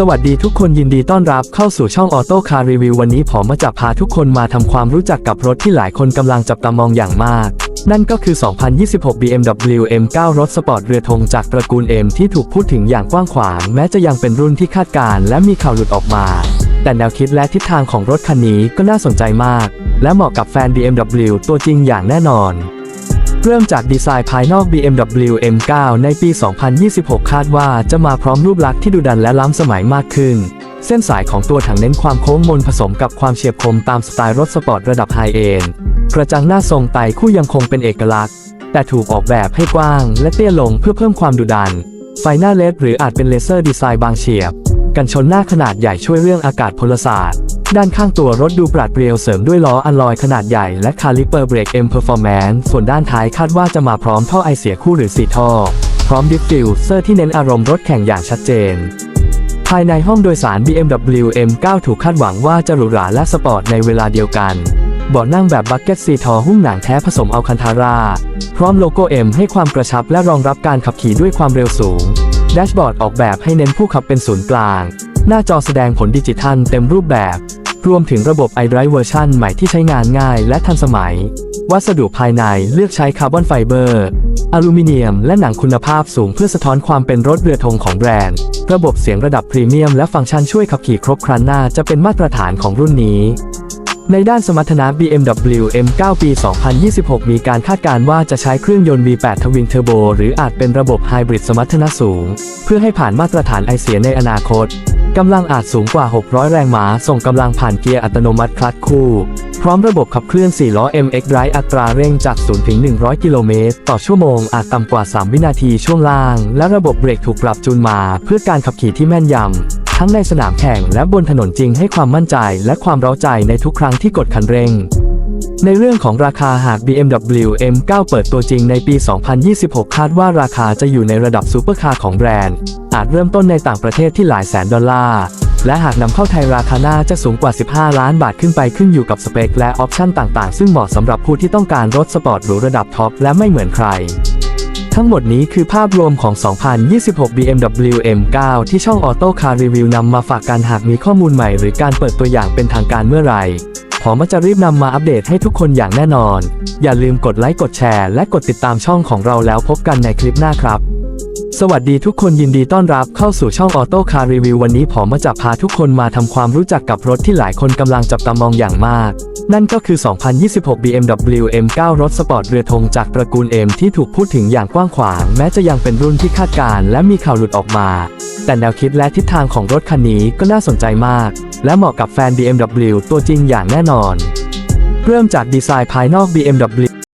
สวัสดีทุกคนยินดีต้อนรับเข้าสู่ช่องออโต้คาร์รีวิววันนี้ผมมาจะพาทุกคนมาทำความรู้จักกับรถที่หลายคนกำลังจับตามองอย่างมาก นั่นก็คือ 2026 BMW M9 รถสปอร์ตเรือธงจากตระกูล M ที่ถูกพูดถึงอย่างกว้างขวาง แม้จะยังเป็นรุ่นที่คาดการณ์และมีข่าวหลุดออกมา แต่แนวคิดและทิศทางของรถคันนี้ก็น่าสนใจมาก และเหมาะกับแฟน BMW ตัวจริงอย่างแน่นอน เริ่มจากดีไซน์ภายนอก BMW M9 ในปี 2026 คาดว่าจะมาพร้อมรูปลักษณ์ที่ดุดันและล้ำสมัยมากขึ้น เส้นสายของตัวถังเน้นความโค้งมนผสมกับความเฉียบคมตามสไตล์รถสปอร์ตระดับไฮเอนด์กระจังหน้าทรงไตคู่ยังคงเป็นเอกลักษณ์ แต่ถูกออกแบบให้กว้างและเตี้ยลงเพื่อเพิ่มความดุดัน ไฟหน้าเลดหรืออาจเป็นเลเซอร์ดีไซน์บางเฉียบ กันชนหน้าขนาดใหญ่ช่วยเรื่องอากาศพลศาสตร์ ด้านข้างตัวรถดูปราดเปรียวเสริมด้วยล้ออัลลอยขนาดใหญ่และคาลิเปอร์เบรก M Performance ส่วนด้านท้ายคาดว่าจะมาพร้อมท่อไอเสียคู่หรือ4ท่อ พร้อมดิฟฟิวเซอร์ที่เน้นอารมณ์รถแข่งอย่างชัดเจน ภายในห้องโดยสาร BMW M9 ถูกคาดหวังว่าจะหรูหราและสปอร์ตในเวลาเดียวกันเบาะนั่งแบบบักเก็ตซีทอหุ้มหนังแท้ผสมอัลคันทาราพร้อมโลโก้ M ให้ความกระชับและรองรับการขับขี่ด้วยความเร็วสูง แดชบอร์ดออกแบบให้เน้นผู้ขับเป็นศูนย์กลาง หน้าจอแสดงผลดิจิทัลเต็มรูปแบบ รวมถึงระบบ iDrive เวอร์ชันใหม่ที่ใช้งานง่ายและทันสมัย วัสดุภายในเลือกใช้คาร์บอนไฟเบอร์ อลูมิเนียม และหนังคุณภาพสูงเพื่อสะท้อนความเป็นรถเรือธงของแบรนด์ ระบบเสียงระดับพรีเมียมและฟังก์ชันช่วยขับขี่ครบครันหน้าจะเป็นมาตรฐานของรุ่นนี้ในด้านสมรรถนะ BMW M9 ปี 2026 มีการคาดการณ์ว่าจะใช้เครื่องยนต์ V8 ทวินเทอร์โบหรืออาจเป็นระบบไฮบริดสมรรถนะสูง เพื่อให้ผ่านมาตรฐานไอเสียในอนาคต กำลังอาจสูงกว่า 600 แรงม้า ส่งกำลังผ่านเกียร์อัตโนมัติคลัตช์คู่ พร้อมระบบขับเคลื่อน 4 ล้อ MX Drive อัตราเร่งจาก 0 ถึง 100 กิโลเมตร ต่อชั่วโมง อาจต่ำกว่า 3 วินาทีช่วงล่าง และระบบเบรกถูกปรับจูนมา เพื่อการขับขี่ที่แม่นยำ ทั้งในสนามแข่งและบนถนนจริงให้ความมั่นใจ และความเร้าใจในทุกครั้งที่กดคันเร่ง ในเรื่องของราคาหาก BMW M9 เปิดตัวจริงในปี 2026 คาดว่าราคาจะอยู่ในระดับซูเปอร์คาร์ของแบรนด์ อาจเริ่มต้นในต่างประเทศที่หลายแสนดอลลาร์ และหากนำเข้าไทยราคาน่าจะสูงกว่า 15 ล้านบาทขึ้นไปขึ้นอยู่กับสเปคและออปชั่นต่างๆ ซึ่งเหมาะสำหรับผู้ที่ต้องการรถสปอร์ตหรูระดับท็อปและไม่เหมือนใคร ทั้งหมดนี้คือภาพรวมของ 2026 BMW M9 ที่ช่องออโต้คาร์รีวิวนำมาฝากกันหากมีข้อมูลใหม่หรือการเปิดตัวอย่างเป็นทางการเมื่อไหร่ ผมจะรีบนำมาอัปเดตให้ทุกคนอย่างแน่นอน อย่าลืมกดไลค์กดแชร์และกดติดตามช่องของเราแล้วพบกันในคลิปหน้าครับ สวัสดีทุกคนยินดีต้อนรับเข้าสู่ช่องออโต้คาร์รีวิววันนี้ผมมาจะพาทุกคนมาทำความรู้จักกับรถที่หลายคนกำลังจับตามองอย่างมาก นั่นก็คือ 2026 BMW M9 รถสปอร์ตเรือธงจากตระกูล M ที่ถูกพูดถึงอย่างกว้างขวาง แม้จะยังเป็นรุ่นที่คาดการณ์และมีข่าวหลุดออกมา แต่แนวคิดและทิศทางของรถคันนี้ก็น่าสนใจมาก และเหมาะกับแฟน BMW ตัวจริงอย่างแน่นอน เริ่มจากดีไซน์ภายนอก BMW